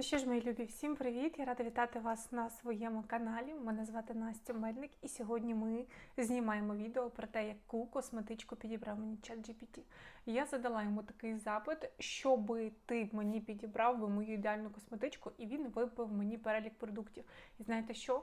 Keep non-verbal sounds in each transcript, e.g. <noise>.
Ну що ж, мої любі, всім привіт! Я рада вітати вас на своєму каналі. Мене звати Настя Мельник, і сьогодні ми знімаємо відео про те, яку косметичку підібрав мені чат GPT. Я задала йому такий запит, щоби ти мені підібрав би мою ідеальну косметичку, і він вибив мені перелік продуктів. І знаєте що?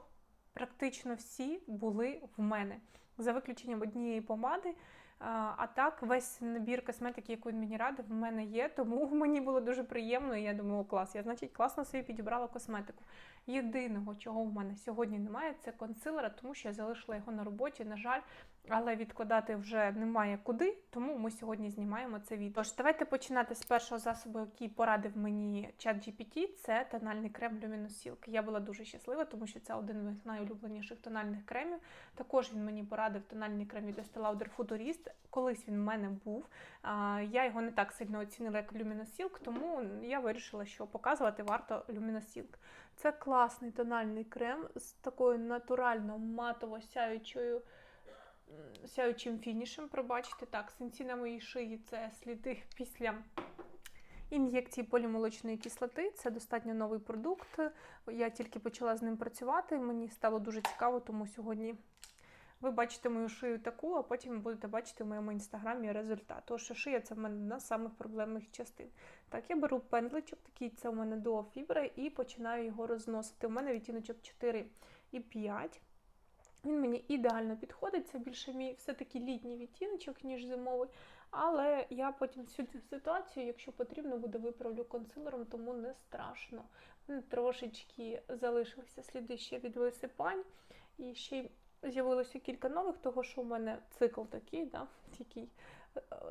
Практично всі були в мене, за виключенням однієї помади. А так, весь набір косметики, яку він мені радив, в мене є, тому <laughs> мені було дуже приємно, і я думаю, клас. Я, значить, класно собі підібрала косметику. Єдиного, чого в мене сьогодні немає, це консилера, тому що я залишила його на роботі, на жаль, але відкладати вже немає куди, тому ми сьогодні знімаємо це відео. Тож, давайте починати з першого засобу, який порадив мені чат GPT, це тональний крем Silk. Я була дуже щаслива, тому що це один з моїх найулюбленіших тональних кремів. Також він мені порадив тональний крем від Estee Lauder Futurist. Колись він в мене був. Я його не так сильно оцінила, як Silk, тому я вирішила, що показувати варто Silk. Це класний тональний крем з такою натурально матово сяючою сяючим фінішем. Пробачте, так, синці на моїй шиї це сліди після. Ін'єкції полімолочної кислоти це достатньо новий продукт. Я тільки почала з ним працювати. Мені стало дуже цікаво, тому сьогодні ви бачите мою шию таку, а потім будете бачити в моєму інстаграмі результат. Тому що шия це в мене одна з самих проблемних частин. Так, я беру пензличок, такий це у мене до фібри, і починаю його розносити. У мене відтіночок 4 і 5. Він мені ідеально підходить, це більше мій все-таки літній відтіночок, ніж зимовий. Але я потім всю цю ситуацію, якщо потрібно, буде виправлю консилером, тому не страшно. Трошечки залишилися сліди ще від висипань. І ще й з'явилося кілька нових, того що у мене цикл такий, да, <laughs> який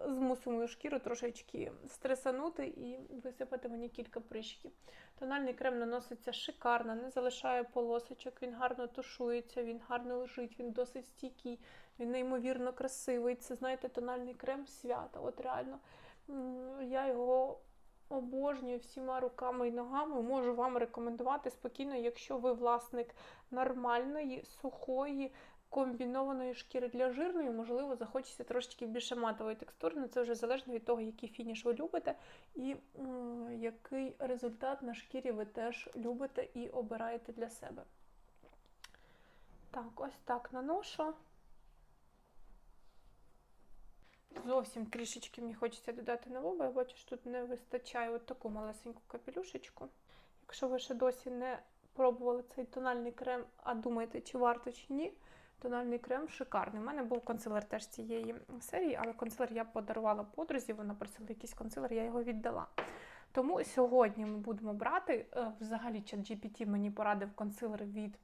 змусив мою шкіру трошечки стресанути і висипати мені кілька прищиків. Тональний крем наноситься шикарно, не залишає полосочок, він гарно тушується, він гарно лежить, він досить стійкий, він неймовірно красивий. Це, знаєте, тональний крем свята. От реально я його обожнюю всіма руками і ногами. Можу вам рекомендувати спокійно, якщо ви власник нормальної, сухої, комбінованої шкіри для жирної, можливо, захочеться трошечки більше матової текстури, але це вже залежно від того, який фініш ви любите, і м, який результат на шкірі ви теж любите і обираєте для себе. Так, ось так наношу. Зовсім трішечки мені хочеться додати на лоба. Я бачу, що тут не вистачає от таку малесеньку капелюшечку. Якщо ви ще досі не пробували цей тональний крем, а думаєте, чи варто, чи ні, Тональний крем шикарний. У мене був консилер теж цієї серії, але консилер я подарувала подрузі, вона просила якийсь консилер, я його віддала. Тому сьогодні ми будемо брати. е, Взагалі, чат GPT мені порадив консилер від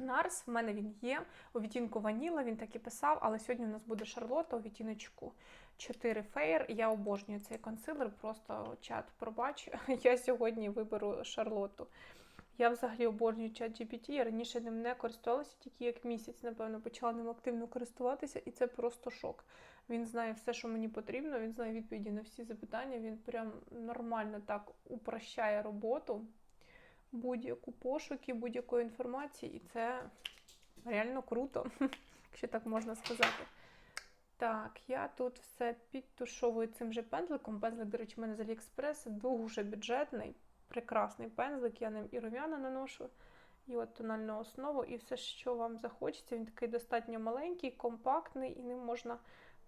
NARS. В мене він є. У відтінку Ваніла він так і писав, але сьогодні у нас буде Шарлотта у відтіночку 4 Fair. Я обожнюю цей консилер, просто чат пробач. <laughs> Я сьогодні виберу Шарлотту. Я взагалі обожнюю чат GPT, я раніше ним не користувалася, тільки як місяць, напевно, почала ним активно користуватися, і це просто шок. Він знає все, що мені потрібно, він знає відповіді на всі запитання, він прям нормально так упрощає роботу, будь-яку пошуки, будь-якої інформації, і це реально круто, <laughs> якщо так можна сказати. Так, я тут все підтушовую цим же пензликом. Пензлик, до речі, в мене з Aliexpress дуже бюджетний прекрасний пензлик, я ним і рум'яна наношу, і от тональну основу, і все, що вам захочеться. Він такий достатньо маленький, компактний, і ним можна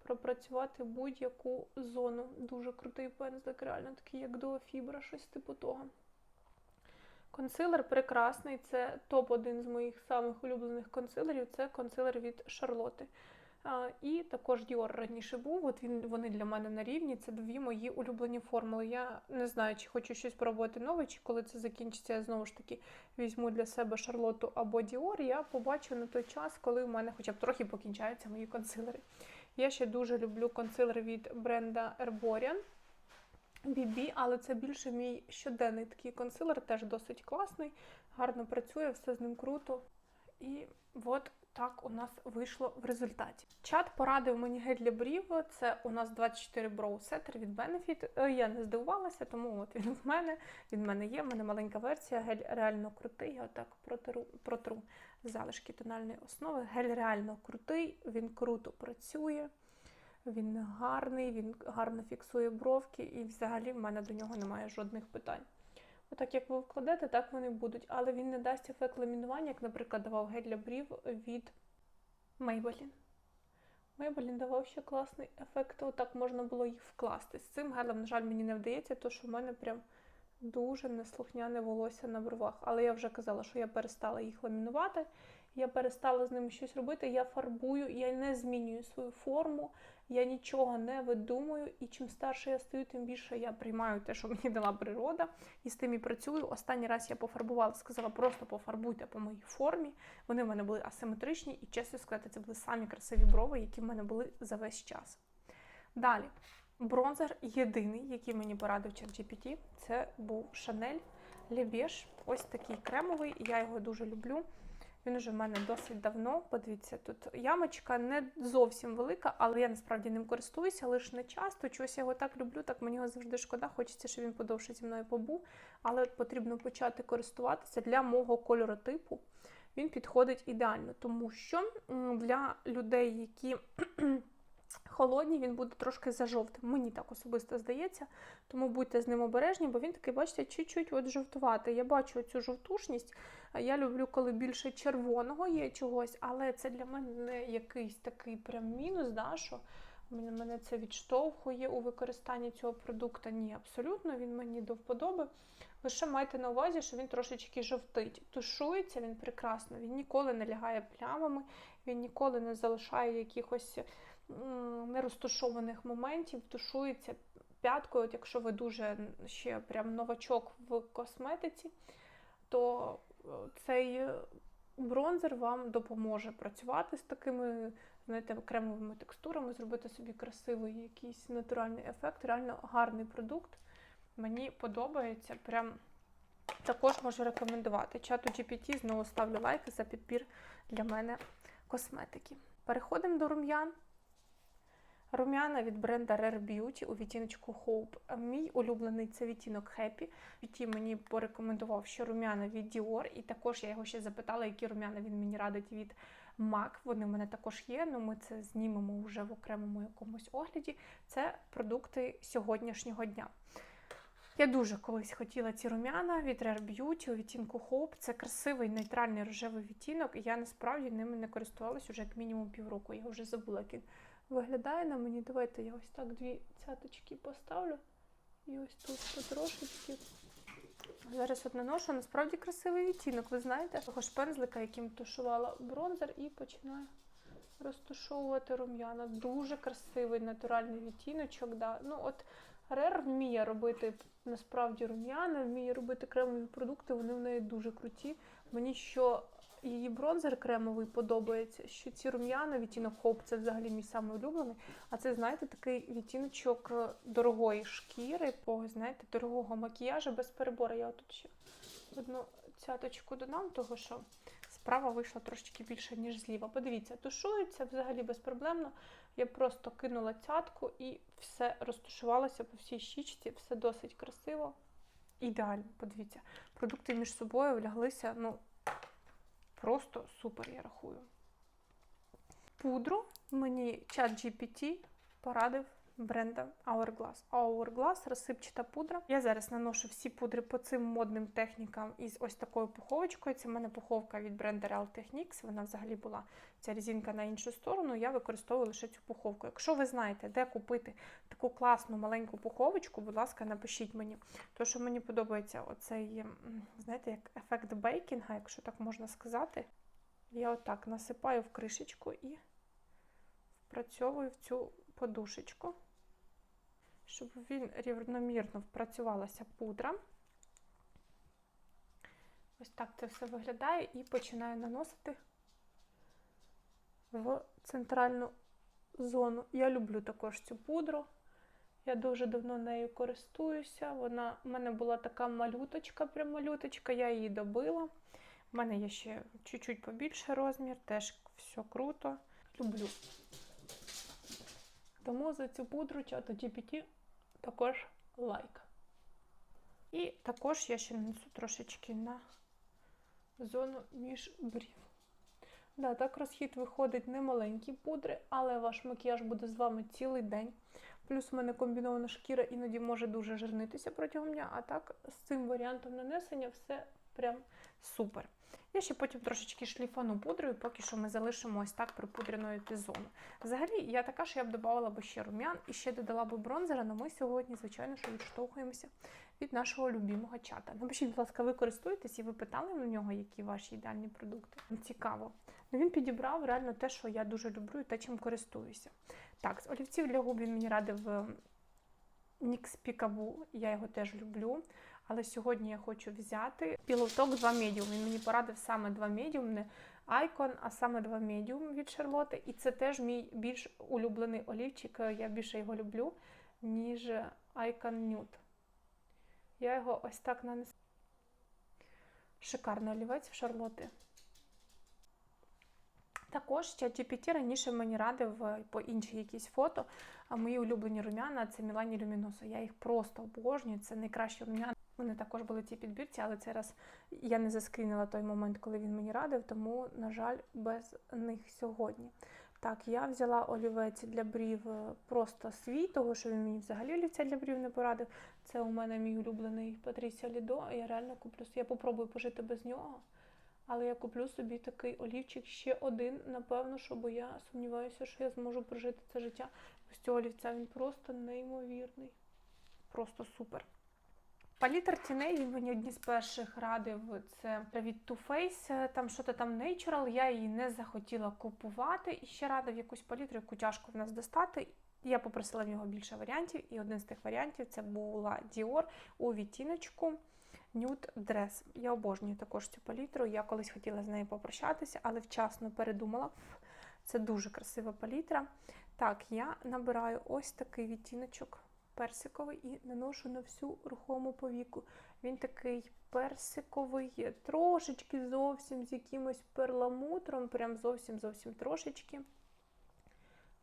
пропрацювати будь-яку зону. Дуже крутий пензлик, реально такий, як до фібра, щось типу того. Консилер прекрасний, це топ-1 з моїх самих улюблених консилерів це консилер від Шарлоти. І також Dior раніше був. От він вони для мене на рівні. Це дві мої улюблені формули. Я не знаю, чи хочу щось пробувати нове, чи коли це закінчиться, я знову ж таки візьму для себе Шарлоту або Dior. Я побачу на той час, коли в мене хоча б трохи покінчаються мої консилери. Я ще дуже люблю консилер від бренда Herborian. BB, але це більше мій щоденний такий консилер, теж досить класний, гарно працює, все з ним круто. І от так у нас вийшло в результаті. Чат порадив мені гель для брів. Це у нас 24 Brow Setter від Benefit. Е, я не здивувалася, тому от він в мене. Він в мене є. в мене маленька версія. Гель реально крутий. Я отак протру, протру залишки тональної основи. Гель реально крутий, він круто працює. Він гарний, він гарно фіксує бровки, і взагалі в мене до нього немає жодних питань. Отак, як ви вкладете, так вони будуть. Але він не дасть ефект ламінування, як, наприклад, давав гель для брів від Maybelline. Maybelline давав ще класний ефект, отак можна було їх вкласти. З цим гелем, на жаль, мені не вдається, тому що в мене прям дуже неслухняне волосся на бровах. Але я вже казала, що я перестала їх ламінувати, я перестала з ними щось робити. Я фарбую, я не змінюю свою форму, я нічого не видумую. І чим старше я стаю, тим більше я приймаю те, що мені дала природа, і з тим і працюю. Останній раз я пофарбувала, сказала, просто пофарбуйте по моїй формі. Вони в мене були асиметричні, і чесно сказати, це були самі красиві брови, які в мене були за весь час. Далі. Бронзер єдиний, який мені порадив ChatGPT, це був Chanel Le. Ось такий кремовий, я його дуже люблю. Він уже в мене досить давно. Подивіться, тут ямочка не зовсім велика, але я насправді ним користуюся, лише не часто. Чогось я його так люблю, так мені його завжди шкода. Хочеться, щоб він подовше зі мною побув. Але потрібно почати користуватися для мого кольоротипу. Він підходить ідеально, тому що для людей, які холодні, він буде трошки зажовтим. Мені так особисто здається. Тому будьте з ним обережні, бо він такий, бачите, чуть-чуть от жовтуватий. Я бачу цю жовтушність. Я люблю, коли більше червоного є чогось, але це для мене не якийсь такий прям мінус, да, що мене, це відштовхує у використанні цього продукту. Ні, абсолютно, він мені до вподоби. Лише майте на увазі, що він трошечки жовтить. Тушується він прекрасно, він ніколи не лягає плямами, він ніколи не залишає якихось нерозташованих моментів, тушується п'яткою. От якщо ви дуже ще прям новачок в косметиці, то е, цей бронзер вам допоможе працювати з такими, знаєте, кремовими текстурами, зробити собі красивий якийсь натуральний ефект. Реально гарний продукт. Мені подобається. Прям також можу рекомендувати. Чату GPT знову ставлю лайки за підбір для мене косметики. Переходимо до рум'ян. Рум'яна від бренда Rare Beauty у відтіночку Hope. Мій улюблений це відтінок Happy. Beauty мені порекомендував, що рум'яна від Dior, і також я його ще запитала, які рум'яна він мені радить від MAC. Вони в мене також є, але ми це знімемо вже в окремому якомусь огляді. Це продукти сьогоднішнього дня. Я дуже колись хотіла ці рум'яна від Rare Beauty у відтінку Hope. Це красивий нейтральний рожевий відтінок, і я насправді ними не користувалась уже як мінімум півроку. Я вже забула, як він виглядає на мені. Давайте я ось так дві цяточки поставлю. І ось тут потрошечки. Зараз от наношу, насправді красивий відтінок, ви знаєте, того ж пензлика, яким тушувала бронзер, і починаю розтушовувати рум'яна. Дуже красивий натуральний відтіночок. Да. Ну от Рер вміє робити насправді рум'яна, вміє робити кремові продукти, вони в неї дуже круті. Мені що її бронзер кремовий подобається, що ці рум'яна, відтінок Hope, це взагалі мій самий улюблений. А це, знаєте, такий відтіночок е, дорогої шкіри, по, знаєте, дорогого макіяжу без перебору. Я тут ще одну цяточку додам, того що справа вийшла трошечки більше, ніж зліва. Подивіться, тушується взагалі безпроблемно. Я просто кинула цятку і все розташувалося по всій щічці, все досить красиво. Ідеально, подивіться. Продукти між собою вляглися, ну, просто супер, я рахую. Пудру мені чат GPT порадив бренда Hourglass. Hourglass розсипчата пудра. Я зараз наношу всі пудри по цим модним технікам із ось такою пуховочкою. Це в мене пуховка від бренда Real Techniques. Вона взагалі була ця резинка на іншу сторону. Я використовую лише цю пуховку. Якщо ви знаєте, де купити таку класну маленьку пуховочку, будь ласка, напишіть мені. Тому що мені подобається оцей, знаєте, як ефект бейкінга, якщо так можна сказати. Я отак насипаю в кришечку і впрацьовую в цю подушечку, щоб він рівномірно впрацювалася пудра. Ось так це все виглядає і починаю наносити в центральну зону. Я люблю також цю пудру. Я дуже давно нею користуюся. Вона в мене була така малюточка, прям малюточка, я її добила. У мене є ще чуть-чуть побільше розмір, теж все круто. Люблю. Тому за цю пудру чату GPT також лайк. І також я ще нанесу трошечки на зону між брів. Да, так розхід виходить не маленькі пудри, але ваш макіяж буде з вами цілий день. Плюс у мене комбінована шкіра іноді може дуже жирнитися протягом дня, а так з цим варіантом нанесення все прям супер. Я ще потім трошечки шліфану пудрою, поки що ми залишимо ось так припудреною Т-зону. Взагалі, я така, що я б додавала б ще рум'ян і ще додала б бронзера, але ми сьогодні, звичайно, що відштовхуємося від нашого любимого чата. Напишіть, будь ласка, ви користуєтесь і ви питали на нього, які ваші ідеальні продукти. Цікаво. Ну, він підібрав реально те, що я дуже люблю і те, чим користуюся. Так, з олівців для губ він мені радив NYX Peekaboo, я його теж люблю. Але сьогодні я хочу взяти пілоток 2 медіум. Він мені порадив саме 2 медіум, не Icon, а саме 2 медіум від Шарлоти. І це теж мій більш улюблений олівчик. Я більше його люблю, ніж Icon Nude. Я його ось так нанесу. Шикарний олівець в Шарлоти. Також ChatGPT раніше мені радив е, по інші якісь фото. А мої улюблені рум'яна це Мілані Люміносо. Я їх просто обожнюю. Це найкращі рум'яна. Вони також були в цій підбірці, але цей раз я не заскрінила той момент, коли він мені радив, тому, на жаль, без них сьогодні. Так, я взяла олівець для брів е, просто свій, того що він мені взагалі олівця для брів не порадив. Це у мене мій улюблений Патрісіо Лідо. Я реально куплю. Я попробую пожити без нього. Але я куплю собі такий олівчик ще один, напевно, що бо я сумніваюся, що я зможу прожити це життя. Без цього олівця він просто неймовірний. Просто супер. Палітр тіней він мені одні з перших радив. Це від Too Faced, там що то там Natural, я її не захотіла купувати. І ще радив якусь палітру, яку тяжко в нас достати. Я попросила в нього більше варіантів, і один з тих варіантів це була Dior у відтіночку Nude Dress. Я обожнюю також цю палітру. Я колись хотіла з нею попрощатися, але вчасно передумала. Це дуже красива палітра. Так, я набираю ось такий відтіночок персиковий і наношу на всю рухому повіку. Він такий персиковий, трошечки зовсім з якимось перламутром, прям зовсім-зовсім трошечки.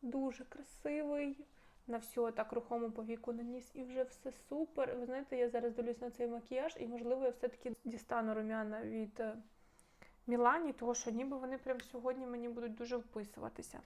Дуже красивий. На всю так рухому повіку наніс і вже все супер. Ви знаєте, я зараз дивлюсь на цей макіяж, і, можливо, я все-таки дістану рум'яна від е, Мілані, тому що ніби вони прямо сьогодні мені будуть дуже вписуватися.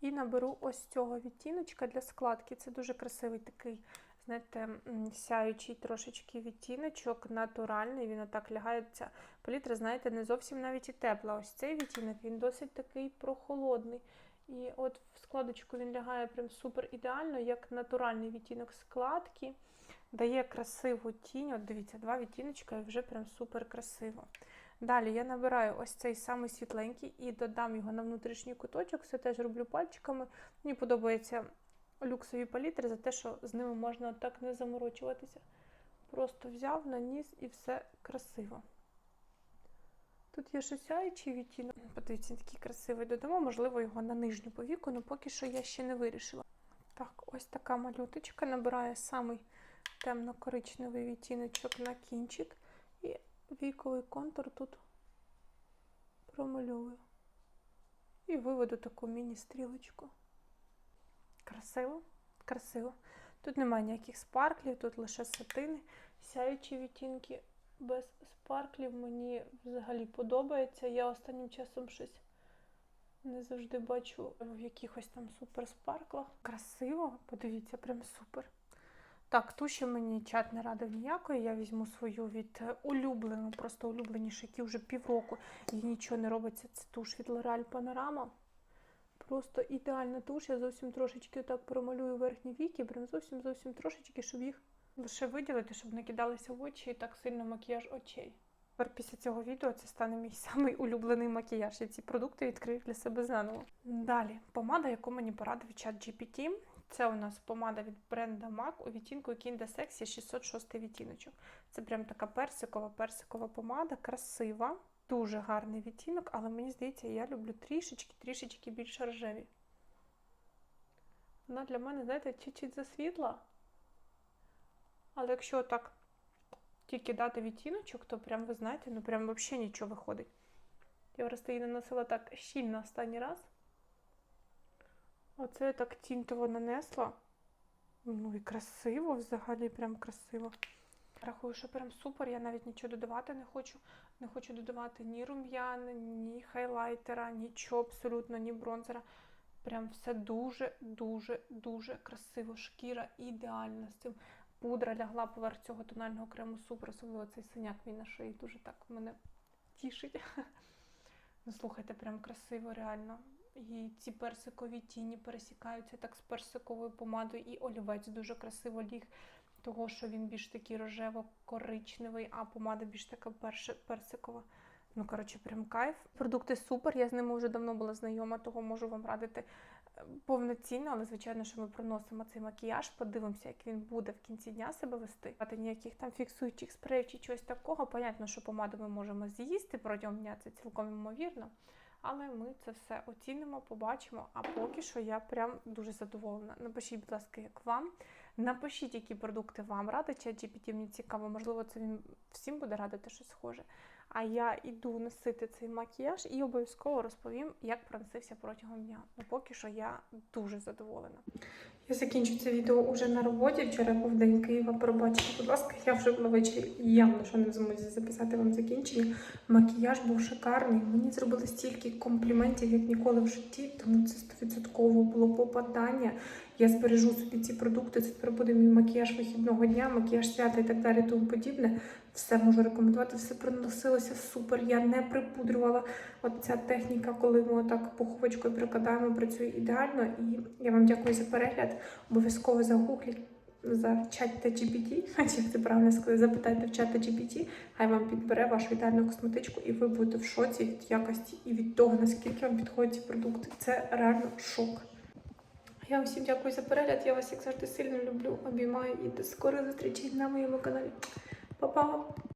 І наберу ось цього відтіночка для складки. Це дуже красивий такий, знаєте, сяючий трошечки відтіночок, натуральний. Він отак лягається. Палітра, знаєте, не зовсім навіть і тепла. Ось цей відтінок, він досить такий прохолодний. І от в складочку він лягає прям супер ідеально, як натуральний відтінок складки. Дає красиву тінь. От дивіться, два відтіночка і вже прям супер красиво. Далі я набираю ось цей самий світленький і додам його на внутрішній куточок. Все теж роблю пальчиками. Мені подобаються люксові палітри за те, що з ними можна так не заморочуватися. Просто взяв, наніс і все красиво. Тут є шосяючий відтінок. Подивіться, такий красивий додамо, можливо, його на нижню повіку, але поки що я ще не вирішила. Так, ось така малюточка набирає самий темно-коричневий відтіночок на кінчик. І віковий контур тут промальовую. І виведу таку міні-стрілочку. Красиво, красиво. Тут немає ніяких спарклів, тут лише сатини, сяючі відтінки без спарклів мені взагалі подобається. Я останнім часом щось не завжди бачу в якихось там супер спарклах. Красиво, подивіться, прям супер. Так, туші мені чат не радив ніякої. Я візьму свою від улюблену, просто улюбленішу, які вже півроку і нічого не робиться. Це туш від L'Oreal Panorama. Просто ідеальна туш. Я зовсім трошечки так промалюю верхні віки, прям зовсім зовсім трошечки, щоб їх лише виділити, щоб не кидалися в очі і так сильно макіяж очей. Тепер після цього відео це стане мій самий улюблений макіяж. Я ці продукти відкрию для себе заново. Далі, помада, яку мені порадив чат GPT. Це у нас помада від бренда MAC у відтінку Kinda Sexy 606 відтіночок. Це прям така персикова персикова помада, красива, дуже гарний відтінок, але мені здається, я люблю трішечки-трішечки більш рожеві. Вона для мене, знаєте, чуть-чуть засвітла. Але якщо так тільки дати відтіночок, то прям, ви знаєте, ну прям взагалі нічого виходить. Я просто її наносила так щільно останній раз. Оце я так тінтово нанесла. Ну і красиво взагалі, прям красиво. Рахую, що прям супер. Я навіть нічого додавати не хочу. Не хочу додавати ні рум'ян, ні хайлайтера, нічого абсолютно, ні бронзера. Прям все дуже, дуже, дуже красиво. Шкіра ідеальна з цим. Пудра лягла поверх цього тонального крему супер, особливо цей синяк мій на шиї дуже так мене тішить. <laughs> Ну, слухайте, прям красиво, реально. І ці персикові тіні пересікаються так з персиковою помадою, і олівець дуже красиво ліг, того що він більш такий рожево-коричневий, а помада більш така персикова. Ну, коротше, прям кайф. Продукти супер. Я з ними вже давно була знайома, того можу вам радити повноцінно, але звичайно, що ми проносимо цей макіяж, подивимося, як він буде в кінці дня себе вести. А ніяких там фіксуючих спреїв чи чогось такого. Понятно, що помаду ми можемо з'їсти протягом дня, це цілком ймовірно. Але ми це все оцінимо, побачимо. А поки що я прям дуже задоволена. Напишіть, будь ласка, як вам. Напишіть, які продукти вам радить. ChatGPT мені цікаво, можливо, це він всім буде радити щось схоже. А я йду носити цей макіяж і обов'язково розповім, як проносився протягом дня. Ну поки що я дуже задоволена. Я закінчу це відео уже на роботі. Вчора був день Києва. Пробачте, будь ласка, я вже була ввечері явно, що не в змозі записати вам закінчення. Макіяж був шикарний. Мені зробили стільки компліментів, як ніколи в житті, тому це стовідсотково було попадання. Я збережу собі ці продукти. Це тепер буде мій макіяж вихідного дня, макіяж свята і так далі, тому подібне. Все можу рекомендувати, все проносилося супер. Я не припудрювала. От ця техніка, коли ми отак пуховичкою прикладаємо, працює ідеально. І я вам дякую за перегляд. Обов'язково загугліть за чат GPT, а <laughs> чи як це правильно сказати, запитайте в чата GPT, хай вам підбере вашу ідеальну косметичку, і ви будете в шоці від якості і від того, наскільки вам підходять ці продукти. Це реально шок. Я всім дякую за перегляд. Я вас як завжди сильно люблю, обіймаю і до скорої зустрічі на моєму каналі. Па-па!